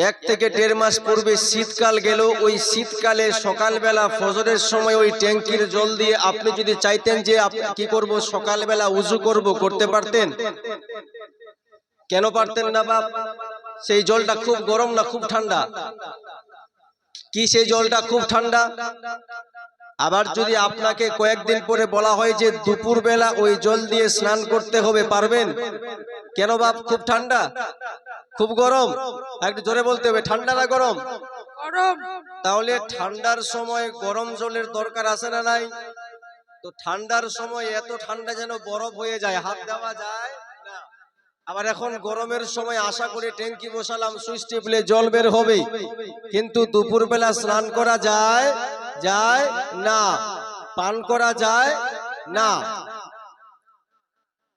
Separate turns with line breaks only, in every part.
এক থেকে দেড় মাস পূর্বে শীতকাল গেল ওই শীতকালে সকালবেলা ফজরের সময় ওই ট্যাঙ্কির জল দিয়ে আপনি যদি চাইতেন যে আপনি কি করব সকালবেলা উজু করব করতে পারতেন? কেন পারতেন না বাপ? সেই জলটা খুব গরম না খুব ঠান্ডা? কি সেই জলটা খুব ঠান্ডা? আবার যদি আপনাকে কয়েকদিন পরে বলা হয় যে দুপুর বেলা ওই জল দিয়ে স্নান করতে হবে পারবেন? কেন বাপ? খুব ঠান্ডা? খুব গরম। একটু জোরে বলতে হবে ঠান্ডা না গরম?
গরম।
তাহলে ঠান্ডার সময় গরম জলের দরকার আছে না নাই? তো ঠান্ডার সময় এত ঠান্ডা যেন বরফ হয়ে যায় হাত দেওয়া যায় আবার এখন গরমের সময় আশা করি ট্যাঙ্কি বসালাম সুইচ টিপলে জল বের হবে। কিন্তু দুপুরবেলা স্নান করা যায় যায় না। পান করা যায় না।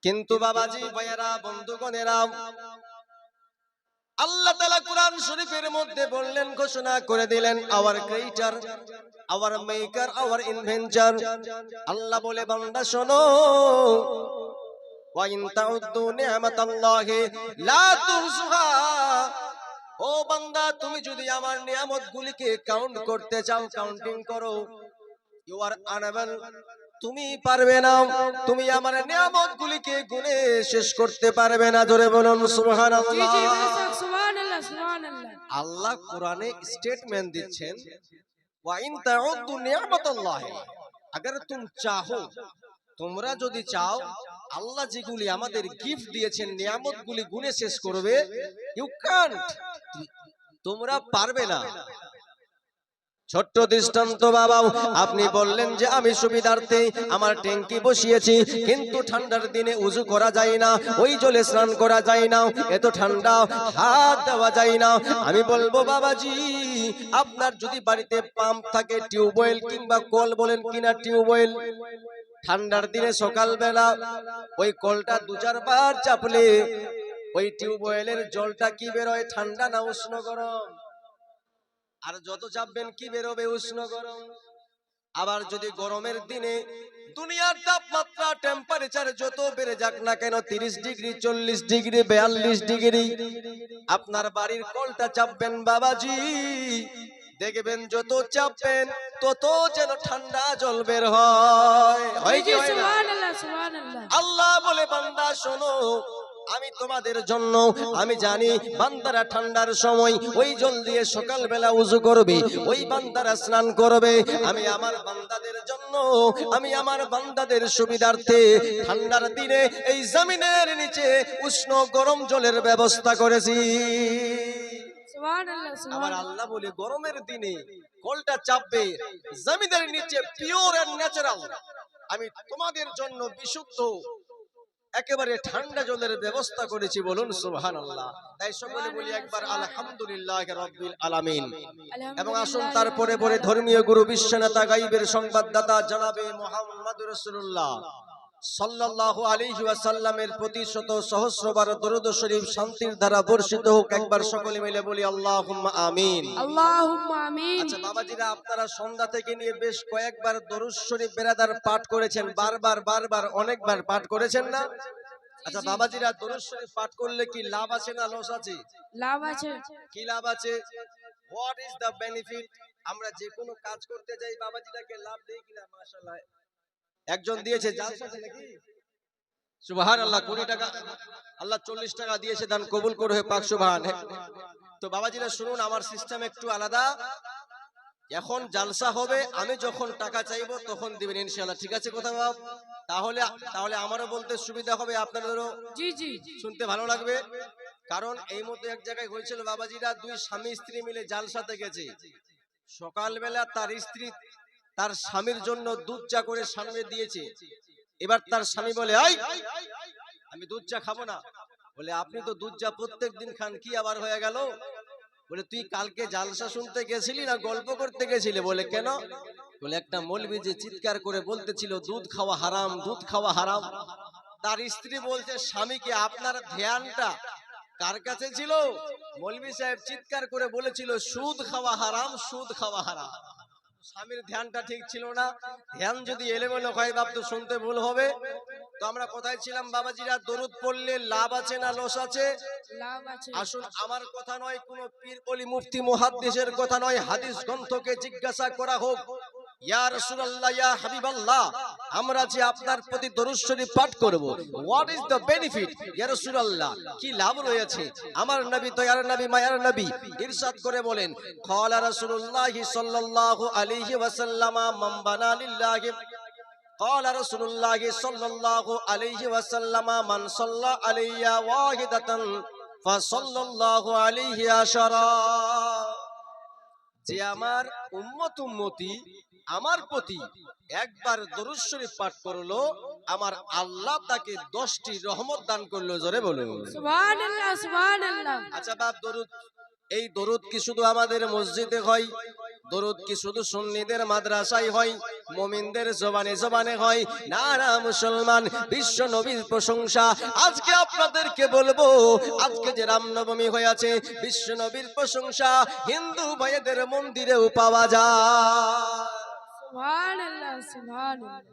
কিন্তু বাবাজি ভাইয়েরা বন্ধুগণেরা আল্লাহ তালা কোরআন শরীফের মধ্যে বললেন, ঘোষণা করে দিলেন our creator our maker our inventor আল্লাহ বলে, বান্দা, শোনো। ওয়াইন তাউদ্দু নি'মাতাল্লাহি লা তুহসুহা ও বান্দা, তুমি যদি আমার নিয়ামতগুলিকে কাউন্ট করতে চাও কাউন্টিং করো। ইউ আর আনাবল তুমি পারবে না। তুমি আমার নিয়ামত গুলিকে গুনে শেষ করতে পারবে না। ধরে বলুন
সুহান
আল্লাহ কোরআনে স্টেটমেন্ট দিচ্ছেন আগার তুম চাহো তোমরা যদি চাও আল্লাহ যেগুলি আমাদের গিফট দিয়েছেন নিয়ামত গুলি গুনে শেষ করবে ইউ কান্ট তোমরা পারবে না ছোট্ট দৃষ্টান্ত বাবা আপনি বললেন যে আমি সুবিধার্থে আমার ট্যাঙ্কি বসিয়েছি, কিন্তু ঠান্ডার দিনে উজু করা যায় না, ওই জলে স্নান করা যায় না, এত ঠান্ডা হাত দেওয়া যায় না। আমি বলব, বাবাজি, আপনার যদি বাড়িতে পাম্প থাকে টিউবওয়েল কিংবা কল বলেন কিনা টিউবওয়েল ঠান্ডার দিনে সকালবেলা ওই কলটা দু চারবার চাপলে ওই টিউবওয়েলের জলটা কি বেরোয়? ঠান্ডা না উষ্ণ গরম? আর যত চাপবেন কি বেরোবে উষ্ণ গরম। আবার যদি গরমের দিনে দুনিয়ার তাপমাত্রা টেম্পারেচার যত বেড়ে যাক না কেন তিরিশ ডিগ্রি চল্লিশ ডিগ্রি বেয়াল্লিশ ডিগ্রি আপনার বাড়ির কলটা চাপবেন বাবাজি। দেখবেন যত চাপবেন তত যেন ঠান্ডা জল বের হয়। আল্লাহ বলে বান্দা শোনো আমি তোমাদের জন্য আমি জানি বান্দারা ঠান্ডার সময় ওই জল দিয়ে সকালবেলা উজু করবে ওই বান্দারা স্নান করবে। আমি আমার বান্দাদের জন্য আমি আমার বান্দাদের সুবিধার্থে ঠান্ডার দিনে এই জমিনের নিচে উষ্ণ গরম জলের ব্যবস্থা করেছি।
সুবহানাল্লাহ
আল্লাহ বলে গরমের দিনে কলটা চাপবে জমিনের নিচে পিওর অ্যান্ড ন্যাচারাল আমি তোমাদের জন্য বিশুদ্ধ একেবারে ঠান্ডা জলের ব্যবস্থা করেছি বলুন সুহান আল্লাহ তাই সকলে বলি একবার আলহামদুলিল্লাহ রব্বিল আলামিন। এবং আসুন তারপরে পরে ধর্মীয় গুরু বিশ্বনেতা গাইবের সংবাদদাতা জানাবে মোহাম্মদ রসুল্লাহ সাল্লাল্লাহু আলাইহি ওয়াসাল্লামের প্রতি শত সহস্রবার দরুদ শরীফ শান্তির ধারা বর্ষিত হোক একবার সকলে মিলে বলি আল্লাহুম্মা আমিন।
আল্লাহুম্মা আমিন।
আচ্ছা বাবাজিরা আপনারা সন্ধ্যা থেকে নিয়ে বেশ কয়েকবার দরুদ শরীফ বেরাদার পাঠ করেছেন বারবার বারবার অনেকবার পাঠ করেছেন না? আচ্ছা বাবাজিরা দরুদ শরীফ পাঠ করলে কি লাভ আছে না লস আছে?
লাভ আছে।
কি লাভ আছে? হোয়াট ইজ দা বেনিফিট আমরা যে কোনো কাজ করতে যাই বাবাজিরাকে লাভ দেই কিনা? মাশাআল্লাহ। একজন দিয়েছে জালসাতে সুবহান আল্লাহ কুড়ি টাকা। আল্লাহ চল্লিশ টাকা দিয়েছে দান কবুল করে পাক সুবহান। তো বাবাজিরা শুনুন আমার সিস্টেম একটু আলাদা। এখন জালসা হবে আমি যখন টাকা চাইব তখন দিবেন ইনশাআল্লাহ। ঠিক আছে কথা বাপ তাহলে তাহলে আমারও বলতে সুবিধা হবে আপনাদেরও?
জি জি।
শুনতে ভালো লাগবে? কারণ এই মতো এক জায়গায় হয়েছিল বাবাজিরা দুই স্বামী স্ত্রী মিলে জালসাতে গেছে। সকালবেলা তার স্ত্রী তার স্বামীর জন্য দুধ চা করে সামনে দিয়েছে। এবার তার স্বামী বলে, আই, আমি দুধ চা খাব না। বলে, আপনি তো দুধ চা প্রত্যেক দিন খান, কি আবার হয়ে গেল? বলে, তুই কালকে জালসা শুনতে গেছিলি না গল্প করতে গেছিলি? বলে, কেন? বলে, একটা মলবি যে চিৎকার করে বলতেছিল, দুধ খাওয়া হারাম, দুধ খাওয়া হারাম। তার স্ত্রী বলছে, স্বামীকে আপনার ধ্যানটা কার কাছে ছিল? মলবি সাহেব চিৎকার করে বলেছিল, সুদ খাওয়া হারাম, সুদ খাওয়া হারাম। স্বামীর ধ্যানটা ঠিক ছিল না। ধ্যান যদি এলেমেলো হয় বাপ তো শুনতে ভুল হবে। তো আমরা কোথায় ছিলাম বাবাজিরা? দরুদ পড়লে লাভ আছে না লস আছে? আসুন আমার কথা নয় কোন পীর অলি মুফতি মুহাদ্দিসের কথা নয়। হাদিস গ্রন্থকে জিজ্ঞাসা করা হোক। ইয়া রাসূলুল্লাহ ইয়া হাবিবাল্লাহ। আমরা যে আপনার প্রতি দরুদ শরীফ পাঠ করব হোয়াট ইজ দ্য বেনিফিট ইয়া রাসূলুল্লাহ কি লাভ রয়েছে আমার নবী দয়ার নবী মায়ার নবী ইরশাদ করে বলেন ক্বালা রাসূলুল্লাহ সাল্লাল্লাহু আলাইহি ওয়াসাল্লাম মান বানা লিল্লাহি قال رسول الله صلى الله عليه وسلم من صلى علي واحدة فصلى الله عليه عشرا যে আমার উম্মত উম্মতি আমার প্রতি একবার দরুদ শরীফ পাঠ করল আমার আল্লাহ তাকে দশটি রহমত দান করল জোরে বলুন।
সুবহানাল্লাহ সুবহানাল্লাহ।
আচ্ছা বাপ দরুদ। এই দরুদ কি শুধু আমাদের মসজিদে হয়? দরুদ কি শুধু সুন্নিদের মাদ্রাসায় হয়? মুমিনদের জবানে জবানে হয়? না না মুসলমান বিশ্ব নবীর প্রশংসা। আজকে আপনাদেরকে বলব আজকে যে রামনবমী হয়েছে বিশ্ব নবীর প্রশংসা হিন্দু ভাইদের মন্দিরেও পাওয়া যায়।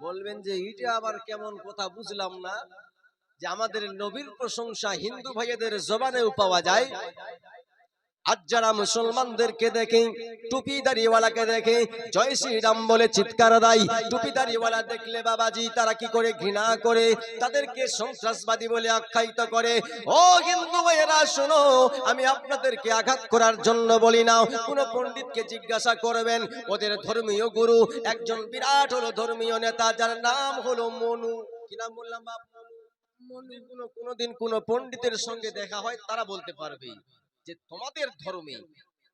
বলবেন যে এটা আবার কেমন কথা বুঝলাম না যে আমাদের নবীর প্রশংসা হিন্দু ভাইয়াদের জবানেও পাওয়া যায়। আজ যারা মুসলমানদেরকে দেখে, টুপি দাড়িওয়ালাকে দেখে, জয় শ্রীরাম বলে চিৎকার দেয়, টুপি দাড়িওয়ালা দেখলে বাবাজি তারা কি করে ঘৃণা করে, তাদেরকে সন্ত্রাসবাদী বলে আখ্যায়িত করে, ও হিন্দু ভাইয়েরা, শোনো, আমি আপনাদেরকে আঘাত করার জন্য বলি না, কোন পণ্ডিতকে জিজ্ঞাসা করবেন, ওদের ধর্মীয় গুরু একজন বিরাট হলো ধর্মীয় নেতা, যার নাম হলো মনু। কি নাম বললাম বাপ? কোনো কোনোদিন কোন পণ্ডিতের সঙ্গে দেখা হয়, তারা বলতে পারবে যে তোমাদের ধর্মে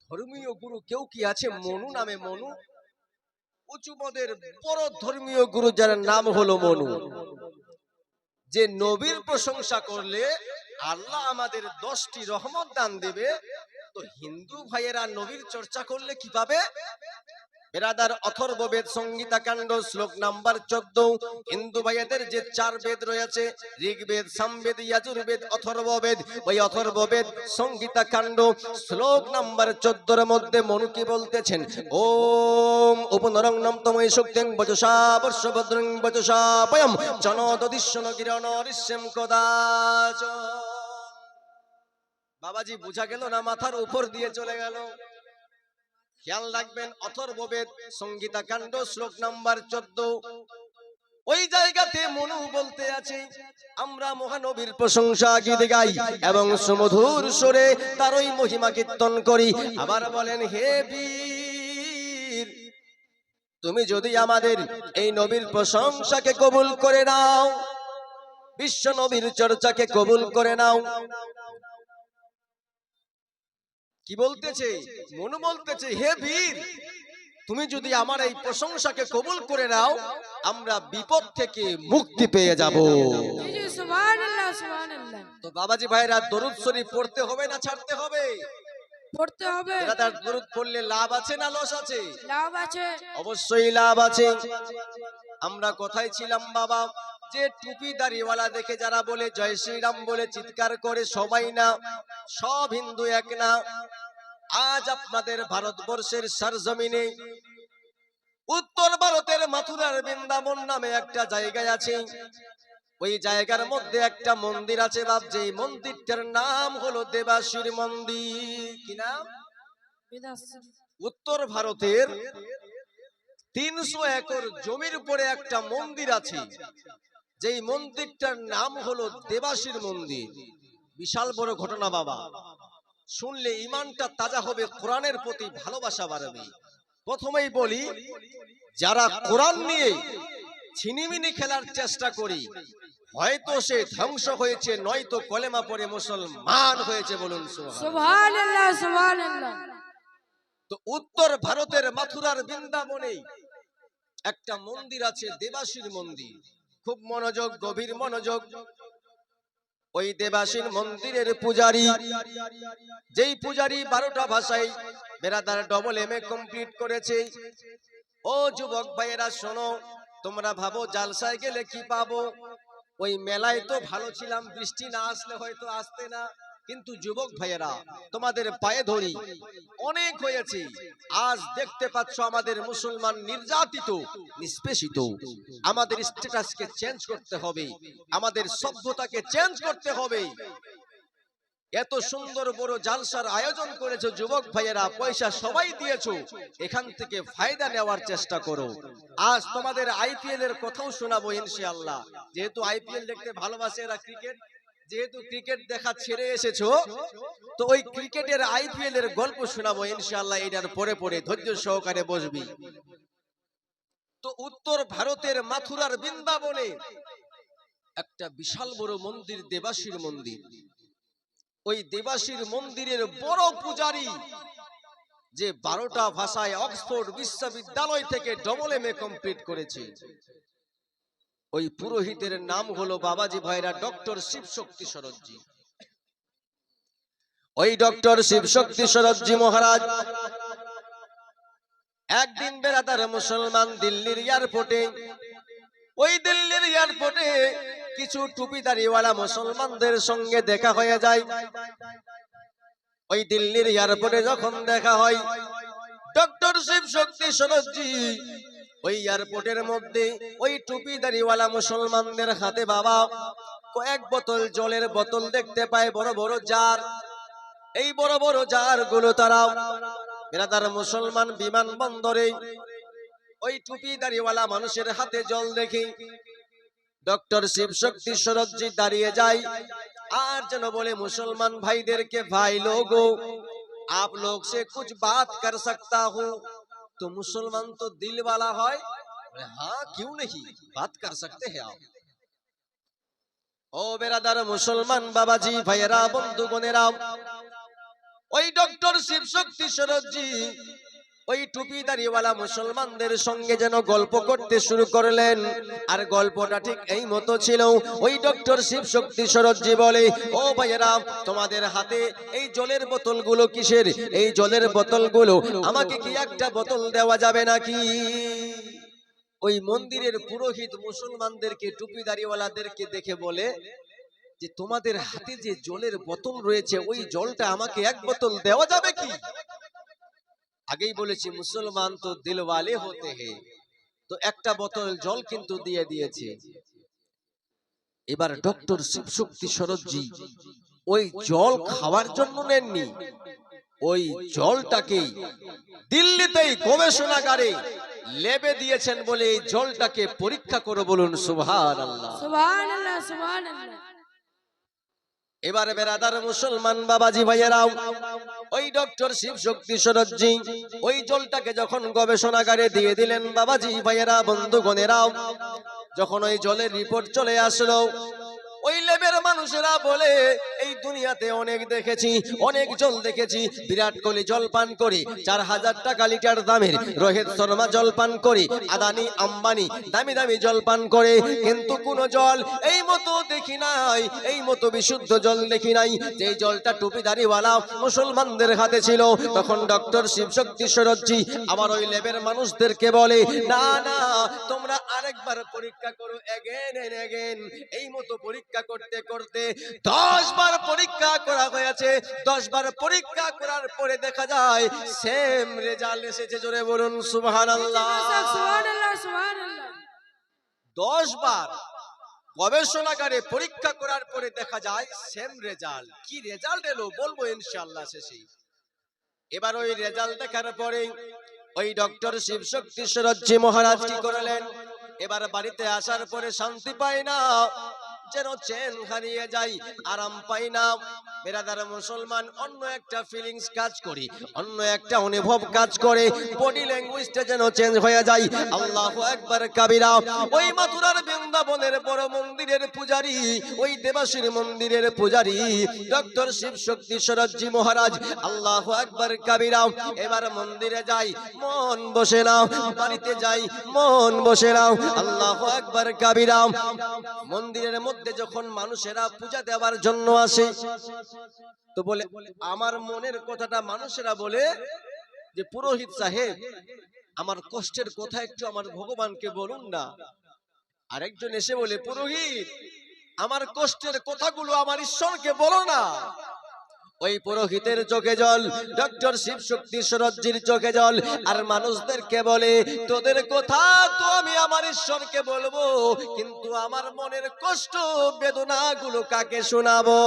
ধর্মীয় গুরু কেউ কি আছে? মনু নামে মনু? উঁচু পদের বড় ধর্মীয় গুরু যার নাম হলো মনু। যে নবীর প্রশংসা করলে আল্লাহ আমাদের দশটি রহমত দান দেবে। তো হিন্দু ভাইয়েরা নবীর চর্চা করলে কি পাবে? বেরাদার অথর্ব বেদ সংগীতা কাণ্ড, শ্লোক নাম্বার চোদ্দ। হিন্দু ভাইয়াদের যে চার বেদ রয়েছে, ঋগ্বেদ, সামবেদ, ইয়াজুর্বেদ অথর্ব বেদ ওই অথর্ব বেদ সংগীতা কাণ্ড, শ্লোক নাম্বার চোদ্দর মধ্যে মনু কি বলতেছেন? ওম উপনরং নম তময় শক্তিং বচসা বর্ষভদ্রং বচসা পয়ম জনদদিশ্যন কিরণ ঋষ্যম কদাচ। বাবাজি, বুঝা গেল না মাথার উপর দিয়ে চলে গেল? খেয়াল রাখবেন অথর্ববেদ সংগীতা কাণ্ড শ্লোক নাম্বার চোদ্দ। ওই জায়গাতে মনু বলতে আছে আমরা মহানবীর প্রশংসা গীত গাই এবং সুমধুর সুরে তার ওই মহিমা কীর্তন করি। আবার বলেন হে বীর তুমি যদি আমাদের এই নবীর প্রশংসাকে কবুল করে নাও বিশ্ব নবীর চর্চাকে কবুল করে নাও কি বলতেছে? মনু বলতেছে হে বীর তুমি যদি আমার এই প্রশংসাকে কবুল করে নাও আমরা বিপদ থেকে মুক্তি পেয়ে যাব। তো বাবাজি ভাইরা দরুদ শরীফ পড়তে হবে না ছাড়তে হবে?
পড়তে হবে।
এরা তার দরুদ পড়লে লাভ আছে না লস আছে?
লাভ আছে।
অবশ্যই লাভ আছে। আমরা কোথায় ছিলাম বাবা? যে টুপি দাড়িওয়ালা দেখে যারা বলে, জয় শ্রীরাম বলে চিৎকার করে, সবাই না, সব হিন্দু এক না। আজ আপনাদের ভারতবর্ষের সরজমিনে উত্তর ভারতের মাথুরার বৃন্দাবন নামে একটা জায়গায় আছে। ওই জায়গার মধ্যে একটা মন্দির আছে বাপ, যেই মন্দিরটার নাম হলো দেবাশির মন্দির। কি নাম? উত্তর ভারতের তিনশো একর জমির উপরে একটা মন্দির আছে। যেই মন্দিরটার নাম হলো দেবাসীর মন্দির। বিশাল বড় ঘটনা বাবা। শুনলে ইমানটা তাজা হবে কোরআনের প্রতি ভালোবাসা বাড়বে। প্রথমেই বলি যারা কোরআন নিয়ে ছিনিমিনি খেলার চেষ্টা করি হয়তো সে ধ্বংস হয়েছে নয়তো কলেমা পরে মুসলমান হয়েছে বলুন তো উত্তর ভারতের মাথুরার বৃন্দাবনে একটা মন্দির আছে দেবাসীর মন্দির। খুব মনোযোগ, গভীর মনোযোগ। ওই দেবাসীর মন্দিরের পূজারি, যেই পূজারি বারোটা ভাষায় বেরাদার ডবল এম এ কমপ্লিট করেছে। ও যুবক ভাইয়েরা, শোনো, তোমরা ভাবো জালসায় গেলে কি পাবো? ওই মেলায় তো ভালো ছিলাম, বৃষ্টি না আসলে হয়তো আসতে না। কিন্তু যুবক ভাইয়েরা, তোমাদের পায়ে ধরি। অনেক হয়েছে। আজ দেখতে পাচ্ছ আমাদের মুসলমান নির্যাতিত, নিষ্পেষিত। আমাদের স্ট্যাটাসকে চেঞ্জ করতে হবে। আমাদের সভ্যতাকে চেঞ্জ করতে হবে। এত সুন্দর বড় জালসার আয়োজন করেছ যুবক ভাইয়েরা, পয়সা সবাই দিয়েছ। এখান থেকে ফায়দা নেওয়ার চেষ্টা করো। আজ তোমাদের আইপিএল এর কথাও শোনাবো ইনশাআল্লাহ। যেহেতু আইপিএল দেখতে ভালোবাসে এরা ক্রিকেট যেহেতু ক্রিকেট দেখা ছেড়ে এসেছ তো ওই ক্রিকেটের আইপিএল এর গল্প শোনাবো ইনশাআল্লাহ এটার পরে পরে ধৈর্য সহকারে বসবি। তো উত্তর ভারতের মাথুরার বৃন্দাবনে একটা বিশাল বড় মন্দির দেবাশীর মন্দির। ওই দেবাশীর মন্দিরের বড় পূজারী যে বারোটা ভাষায় অক্সফোর্ড বিশ্ববিদ্যালয় থেকে ডবল এম এ কমপ্লিট করেছে। ওই পুরোহিতের নাম হলো বাবাজি ভাইরা ডক্টর শিবশক্তি সরজ্জি ওই ডক্টর শিবশক্তি সরজ্জি মহারাজ, একদিন বেড়াতার মুসলমান দিল্লির এয়ারপোর্টে, ওই দিল্লির এয়ারপোর্টে কিছু টুপিদারিওয়ালা মুসলমানদের সঙ্গে দেখা হয়ে যায়। ওই দিল্লির এয়ারপোর্টে যখন দেখা হয়, ডক্টর শিব শক্তি সরোজি ওই এয়ারপোর্টের মধ্যে ওই টুপিদারিওয়ালা মুসলমানদের হাতে বাবা কয়েক বোতল জলের বোতল দেখতে পায় বড় বড় জার এই বড় বড় জার গুলো তারা বেরাদার মুসলমান বিমানবন্দরে ওই টুপিদারিওয়ালা মানুষের হাতে জল দেখে ডক্টর শিব শক্তি সরজ্জি দাঁড়িয়ে যায় আর যেন বলে মুসলমান ভাইদেরকে ভাই লোগো आप लोग से कुछ बात कर सकता हूँ तो मुसलमान तो दिल वाला है बोले, हाँ क्यों नहीं बात कर सकते हैं आप ও বেরাদার মুসলমান বাবাজি ভাইয়েরা বন্ধুগণেরা ওই ডক্টর শিব শক্তি সরজ্জি ওই টুপি টুপিদারিওয়ালা মুসলমানদের সঙ্গে যেন গল্প করতে শুরু করলেন। আর গল্পটা ঠিক এই মতো ছিল। ওই ডক্টর শিব শক্তি সরজ্জি বলে, ও ভাইয়েরা, তোমাদের হাতে এই জলের বোতলগুলো কিসের? এই জলের বোতলগুলো আমাকে কি একটা বোতল দেওয়া যাবে নাকি? ওই মন্দিরের পুরোহিত মুসলমানদেরকে টুপি টুপিদারিওয়ালাদেরকে দেখে বলে, যে তোমাদের হাতে যে জলের বোতল রয়েছে, ওই জলটা আমাকে এক বোতল দেওয়া যাবে কি? আগেই বলেছি, মুসলমান তো দিলওয়ালে হতে হে। তো একটা বোতল জল কিন্তু দিয়ে দিয়েছে। এবার ডক্টর শিবশক্তি সরজ্জি ওই জল খাওয়ার জন্য নেননি। ওই জলটাকে দিল্লিতেই গবেষণাগারে লেবে দিয়েছেন বলে এই জলটাকে পরীক্ষা করে বলুন সুভান আল্লাহ
সুবহানাল্লাহ সুবহানাল্লাহ।
এবারে বেরাদার মুসলমান বাবাজি ভাইয়েরাও, ওই ডক্টর শিব শক্তি সরজ্জি ওই জলটাকে যখন গবেষণাগারে দিয়ে দিলেন বাবাজি ভাইয়েরা, বন্ধুগণেরাও, যখন ওই জলের রিপোর্ট চলে আসলো, ওই লেবের মানুষেরা বলে, এই দুনিয়াতে অনেক দেখেছি, অনেক জল দেখেছি। বিরাট কোহলি জল পান করে, চার হাজার টাকা লিটার দামের। রোহিত শর্মা জল পান করে, আদানি, আম্বানি দামি দামি জল পান করে। কিন্তু কোন জল এই মতো দেখি নাই, এই মতো বিশুদ্ধ জল দেখি নাই। যে জলটা টুপিদারিওয়ালা মুসলমানদের হাতে ছিল, তখন ডক্টর শিবশক্তি সরজ্জি আমার ওই লেবের মানুষদেরকে বলে, না না, তোমরা আরেকবার পরীক্ষা করো এগেন এগেন এই মতো পরীক্ষা করতে করতে। দশ বার পরীক্ষা করা হয়েছে। দশ বার পরীক্ষা করার পরে দেখা যায় সেম রেজাল্ট এসেছে। জোরে বলুন সুবহানাল্লাহ।
সুবহানাল্লাহ
দশ বার গবেষণাগারে পরীক্ষা করার পরে দেখা যায় সেম রেজাল্ট কি রেজাল্ট এলো? বলব ইনশাল্লাহ শেষে এবার ওই রেজাল্ট দেখার পরে ওই ডক্টর শিবশক্তি সরজ্জি মহারাজ কি করলেন? এবার বাড়িতে আসার পরে শান্তি পায় না। যেন চেন হারিয়ে যাই আরাম পাই না। বেরাদার মুসলমান, অন্য একটা ফিলিংস কাজ করি, অন্য একটা অনুভব কাজ করে। বডি ল্যাঙ্গুয়েজটা যেন চেঞ্জ হয়ে যায়। আল্লাহ একবার কাবিরা, ওই মাথুরার বৃন্দাবনের বড় মন্দিরের পূজারি, ওই দেবাসীর মন্দিরের পূজারি। ডক্টর শিব শক্তি সরজ্জি মহারাজ, আল্লাহ একবার কাবিরা, এবার মন্দিরে যাই, মন বসে নাও, বাড়িতে যাই, মন বসে নাও। আল্লাহ একবার কাবিরা, মন্দিরের মধ্যে যখন মানুষেরা পূজা দেওয়ার জন্য আসে তো বলে, আমার মনের কথাটা মানুষেরা বলে যে, পুরোহিত সাহেব, আমার কষ্টের কথা একটু আমার ভগবানকে বলুন না। আরেকজন এসে বলে, পুরোহিত, আমার কষ্টের কথাগুলো আমার ঈশ্বরকে বলো না। ওই পুরোহিতের চোখে জল ডক্টর শিব শক্তি সরজ্জির চোখে জল আর মানুষদেরকে বলে তোদের কথা তো আমি আমার ঈশ্বরকে বলব কিন্তু আমার মনের কষ্ট বেদনা গুলো কাকে শোনাবো?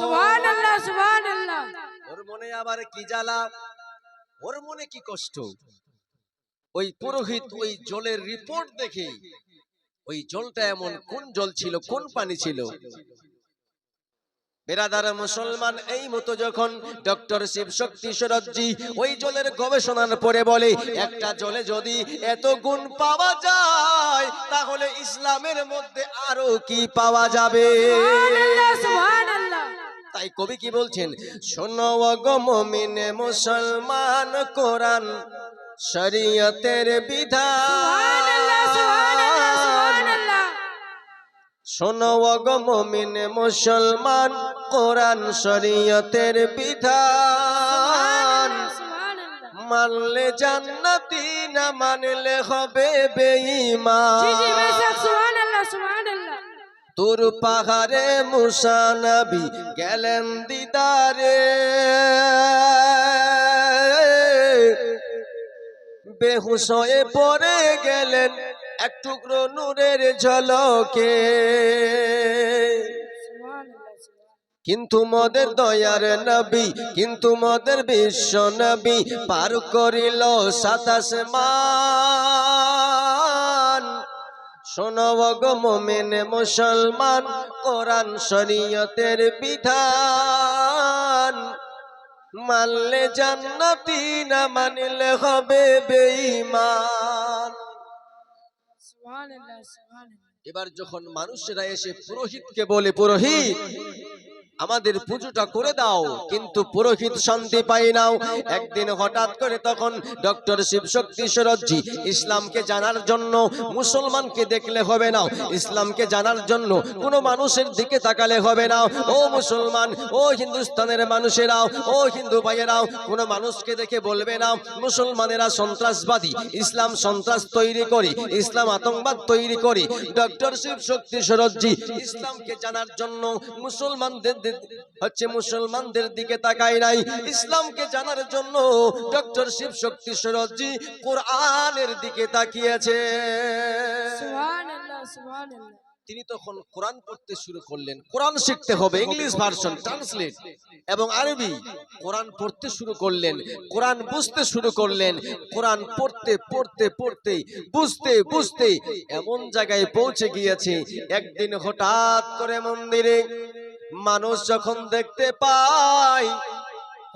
সুবহানাল্লাহ সুবহানাল্লাহ।
ওর মনে আবার কি জ্বালা? ওর মনে কি কষ্ট? ওই পুরোহিত ওই জলের রিপোর্ট দেখে ওই জলটা এমন কোন জল ছিল কোন পানি ছিল? বেরাদার মুসলমান এই মতো যখন ডক্টর শিব শক্তি সরজ্জি ওই জলের গবেষণার পরে বলে একটা জলে যদি এত গুণ পাওয়া যায় তাহলে ইসলামের মধ্যে আরও কি পাওয়া যাবে? তাই কবি কি বলছেন? শোনো মুসলমান কোরআন শরীয়তের বিধান। শোনো মুসলমান কোরআন শরীয়তের বিধান। মানলে জান্নাতি না মানলে হবে বেঈমান। তোর পাহাড়ে মুসানবি গেলেন দিদারে। বেহুশ হয়ে পড়ে গেলেন এক টুকরো নূরের ঝলকে। কিন্তু মদের দয়ার নবী, কিন্তু মদের বিশ্ব নবী পার করিল সাতাশ মান। শোনব গো মোমেনে মুসলমান, কোরআন শরীয়তের বিধান। মানলে জান্নাতি না মানলে হবে বেঈমান। এবার যখন মানুষেরা এসে পুরোহিতকে বলে পুরোহিত আমাদের পুজোটা করে দাও। কিন্তু পুরোহিত শান্তি পাই নাও। একদিন হঠাৎ করে তখন ডক্টর শিবশক্তি সরজ্জি ইসলামকে জানার জন্য মুসলমানকে দেখলে হবে না। ইসলামকে জানার জন্য কোনো মানুষের দিকে তাকালে হবে না। ও মুসলমান ও হিন্দুস্তানের মানুষেরাও ও হিন্দু ভাইয়েরাও কোনো মানুষকে দেখে বলবে না মুসলমানেরা সন্ত্রাসবাদী। ইসলাম সন্ত্রাস তৈরি করি ইসলাম আতঙ্কবাদ তৈরি করি। ডক্টর শিব শক্তি সরজ্জি ইসলামকে জানার জন্য মুসলমানদের হচ্ছে মুসলমানদের দিকে তাকায় নাই। ইসলামকে জানার জন্য ডক্টর শিব শক্তি সরজ্জি কোরআনের দিকে তাকিয়েছে। তিনি তখন কোরআন পড়তে শুরু করলেন। কোরআন শিখতে হবে ইংলিশ ভার্সন ট্রান্সলেট এবং আরবি। কোরআন পড়তে শুরু করলেন কোরআন বুঝতে শুরু করলেন কোরআন পড়তে পড়তে পড়তে বুঝতে বুঝতে এমন জায়গায় পৌঁছে গিয়েছে। একদিন হঠাৎ করে মন্দিরে মানুষ যখন দেখতে পায়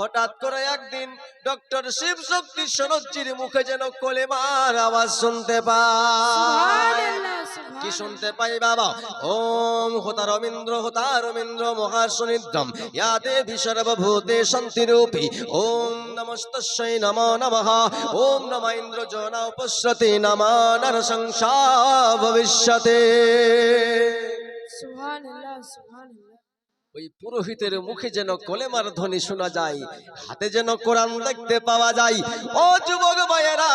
হঠাৎ করে একদিন ডক্টর শিব শক্তি সনজ্জির মুখে যেন কোলেমার আওয়াজ শুনতে পায়। কি শুনতে পাই বাবা? ওম হোতা রবীন্দ্র হোতা রবীন্দ্র মহাসুনিদ্রম ইয়া দেবী সর্বভূতে শান্তিরূপী। ওম নমস্তস্যৈ নমো নমঃ। ওম নম ইন্দ্র জনা উপস্রতি নম নরসংসা ভবিষ্যতে।
সুবহানাল্লাহ সুবহানাল্লাহ।
ওই পুরোহিতের মুখে যেন কলেমার ধ্বনি শোনা যায়, হাতে যেন কোরআন দেখতে পাওয়া যায়। ও যুবক ভাইয়েরা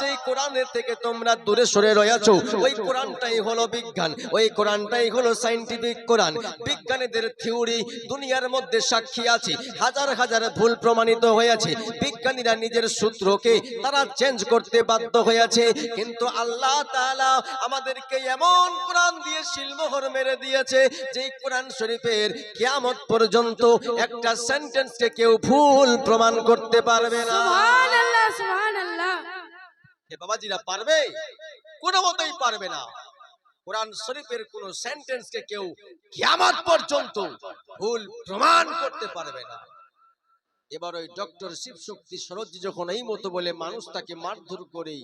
যে কোরআনের থেকে তোমরা দূরে সরে রয়েছো, ওই কোরআনটাই হলো বিজ্ঞান, ওই কোরআনটাই হলো সাইন্টিফিক কোরআন। বিজ্ঞানীদের থিওরি দুনিয়ার মধ্যে সাক্ষী আছে, হাজার হাজার ভুল প্রমাণিত হয়েছে। বিজ্ঞানীরা নিজের সূত্রকে তারা চেঞ্জ করতে বাধ্য হয়েছে, কিন্তু আল্লাহ তাআলা আমাদেরকে এমন কোরআন দিয়ে শিলমোহর মেরে দিয়েছে যে কোরআন শরীফের কিয়ামত পর্যন্ত একটা সেন্টেন্সকে কেউ ভুল প্রমাণ করতে পারবে না।
সুবহানাল্লাহ সুবহানাল্লাহ।
হে বাবাজিরা পারবে? কোনো মতেই পারবে না। কোরআন শরীফের কোন সেন্টেন্সকে কেউ কিয়ামত পর্যন্ত ভুল প্রমাণ করতে পারবে না। এবার ওই ডক্টর শিব শক্তি সরোজি যখন এই মতো বলে মানুষ তাকে মারধর করে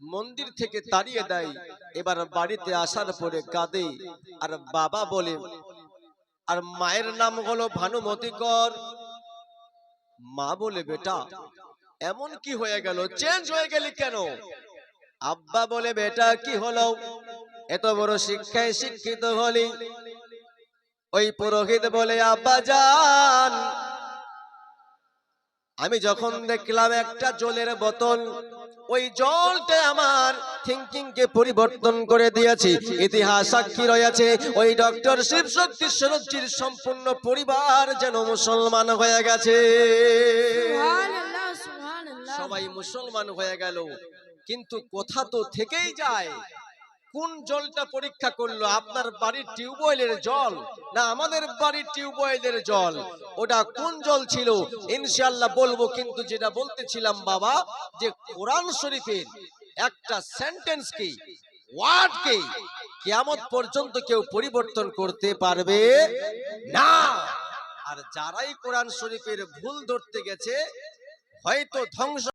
মন্দির থেকে তাড়িয়ে দেয় এবার বাড়িতে আসার পরে কাঁদে আর বাবা বলে আর মায়ের নাম হলো ভানুমতি কর মা বলে, বেটা, এমন কি হয়ে গেল? চেঞ্জ হয়ে গেলি কেন? আব্বা বলে, বেটা, কি হলো? এত বড় শিক্ষায় শিক্ষিত হলি। ওই পুরোহিত বলে, আব্বা যান। আমি যখন দেখলাম একটা জলের বোতল ওই জলটা আমার থিঙ্কিংকে পরিবর্তন করে দিয়েছে। ইতিহাস সাক্ষী রয়েছে ওই ডক্টর শিবশক্তি সরজির সম্পূর্ণ পরিবার যেন মুসলমান হয়ে গেছে। সবাই মুসলমান হয়ে গেল কিন্তু কথা তো থেকেই যায়? কোন জলটা পরীক্ষা করল? আপনার বাড়ির টিউবওয়েলের জল না আমাদের বাড়ির টিউবওয়েলের জল? ওটা কোন জল ছিল? ইনশাআল্লাহ বলব, কিন্তু যেটা বলতেছিলাম বাবা, যে কোরআন শরীফের একটা সেন্টেন্স কি? ওয়ার্ড কে? কিয়ামত পর্যন্ত কেউ পরিবর্তন করতে পারবে না। আর যারাই কোরআন শরীফের ভুল ধরতে গেছে, হয়তো ধ্বংস